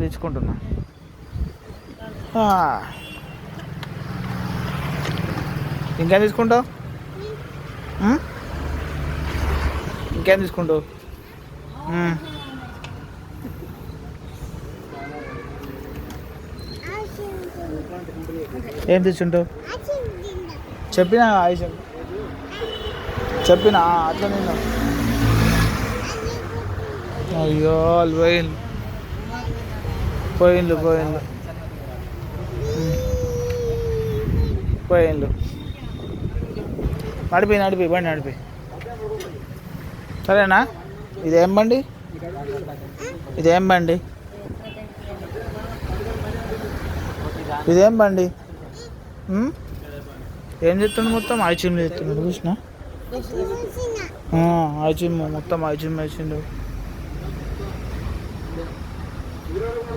తెచ్చుకుంటున్నా. ఇంకేం తీసుకుంటావు? ఇంకేం తీసుకుంటావు? ఏం తెచ్చుంటావు? చెప్పినా ఆయుషం. చెప్పినా అట్లా నిన్ను అయ్యో అల్వైన్ పోయిండు పోయిండు పోయిండు నడిపి నడిపి బండి నడిపి. సరేనా? ఇదేం బండి? ఇదేం బండి? ఇదేం బండి? ఏం చెప్తుండు మొత్తం? ఐచిమ్ చెప్తున్నాడు చూసిన? ఐచిమ్ మొత్తం ఐచిమ్ వేసిండు